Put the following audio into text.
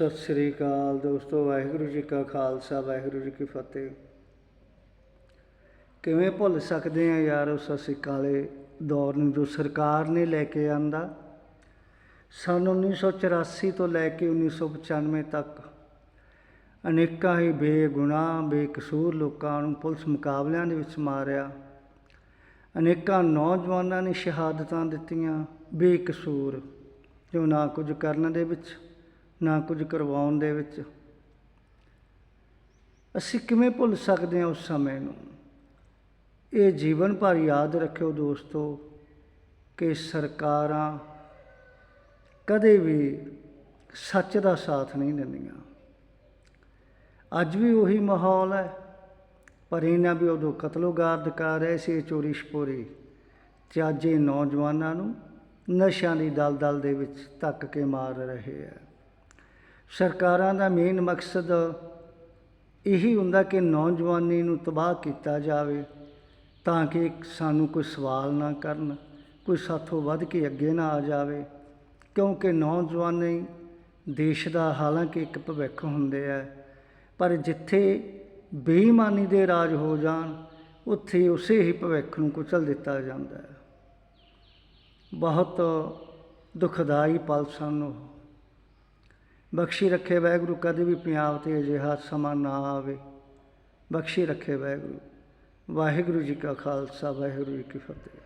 ਸਤਿ ਸ੍ਰੀ ਅਕਾਲ ਦੋਸਤੋ, ਵਾਹਿਗੁਰੂ ਜੀ ਕਾ ਖਾਲਸਾ, ਵਾਹਿਗੁਰੂ ਜੀ ਕੀ ਫਤਿਹ। ਕਿਵੇਂ ਭੁੱਲ ਸਕਦੇ ਆ ਯਾਰ ਉਸ ਅਸੀਂ ਕਾਲੇ ਦੌਰ ਨੂੰ ਜੋ ਸਰਕਾਰ ਨੇ ਲੈ ਕੇ ਆਂਦਾ? ਸਨ 1984 ਤੋਂ ਲੈ ਕੇ 1995 ਤੱਕ ਅਨੇਕਾਂ ਹੀ ਬੇਗੁਨਾਹ, ਬੇਕਸੂਰ ਲੋਕਾਂ ਨੂੰ ਪੁਲਿਸ ਮੁਕਾਬਲਿਆਂ ਦੇ ਵਿੱਚ ਮਾਰਿਆ। ਅਨੇਕਾਂ ਨੌਜਵਾਨਾਂ ਨੇ ਸ਼ਹਾਦਤਾਂ ਦਿੱਤੀਆਂ ਬੇਕਸੂਰ, ਜੋ ਨਾ ਕੁਝ ਕਰਨ ਦੇ ਵਿੱਚ। ਨਾ ਕੁਝ ਕਰਵਾਉਣ ਦੇ ਵਿੱਚ। ਅਸੀਂ ਕਿਵੇਂ ਭੁੱਲ ਸਕਦੇ ਹਾਂ ਉਸ ਸਮੇਂ ਨੂੰ? ਇਹ ਜੀਵਨ ਭਰ ਯਾਦ ਰੱਖਿਓ ਦੋਸਤੋ ਕਿ ਸਰਕਾਰਾਂ ਕਦੇ ਵੀ ਸੱਚ ਦਾ ਸਾਥ ਨਹੀਂ ਦਿੰਦੀਆਂ। ਅੱਜ ਵੀ ਉਹੀ ਮਾਹੌਲ ਹੈ, ਪਰ ਇਹਨਾਂ ਵੀ ਉਦੋਂ ਕਤਲੋਗਾਰ ਦਿਖਾ ਰਹੇ ਸੀ ਚੋਰੀ ਛਪੋਰੀ ਤੇ ਅੱਜ ਇਹ ਨੌਜਵਾਨਾਂ ਨੂੰ ਨਸ਼ਿਆਂ ਦੀ ਦਲਦਲ ਦੇ ਵਿੱਚ ਧੱਕ ਕੇ ਮਾਰ ਰਹੇ ਹੈ ਸਰਕਾਰਾਂ ਦਾ ਮੇਨ ਮਕਸਦ ਇਹੀ ਹੁੰਦਾ ਕਿ ਨੌਜਵਾਨੀ ਨੂੰ ਤਬਾਹ ਕੀਤਾ ਜਾਵੇ ਤਾਂ ਕਿ ਸਾਨੂੰ ਕੋਈ ਸਵਾਲ ਨਾ ਕਰਨ, ਕੋਈ ਸਾਥੋਂ ਵੱਧ ਕੇ ਅੱਗੇ ਨਾ ਆ ਜਾਵੇ। ਕਿਉਂਕਿ ਨੌਜਵਾਨੀ ਦੇਸ਼ ਦਾ ਹਾਲਾਂਕਿ ਇੱਕ ਭਵਿੱਖ ਹੁੰਦੇ ਆ, ਪਰ ਜਿੱਥੇ ਬੇਈਮਾਨੀ ਦੇ ਰਾਜ ਹੋ ਜਾਣ, ਉੱਥੇ ਉਸੇ ਹੀ ਭਵਿੱਖ ਨੂੰ ਕੁਚਲ ਦਿੱਤਾ ਜਾਂਦਾ ਹੈ। ਬਹੁਤ ਦੁਖਦਾਈ ਪਲ ਸਨ ਉਹ। ਬਖਸ਼ੀ ਰੱਖੇ ਵਾਹਿਗੁਰੂ, ਕਦੇ ਵੀ ਪੰਜਾਬ ਤੇ ਅਜਿਹਾ ਸਮਾਂ ਨਾ ਆਵੇ। ਬਖਸ਼ੀ ਰੱਖੇ ਵਾਹਿਗੁਰੂ। ਵਾਹਿਗੁਰੂ ਜੀ ਕਾ ਖਾਲਸਾ, ਵਾਹਿਗੁਰੂ ਜੀ ਕੀ ਫਤਿਹ।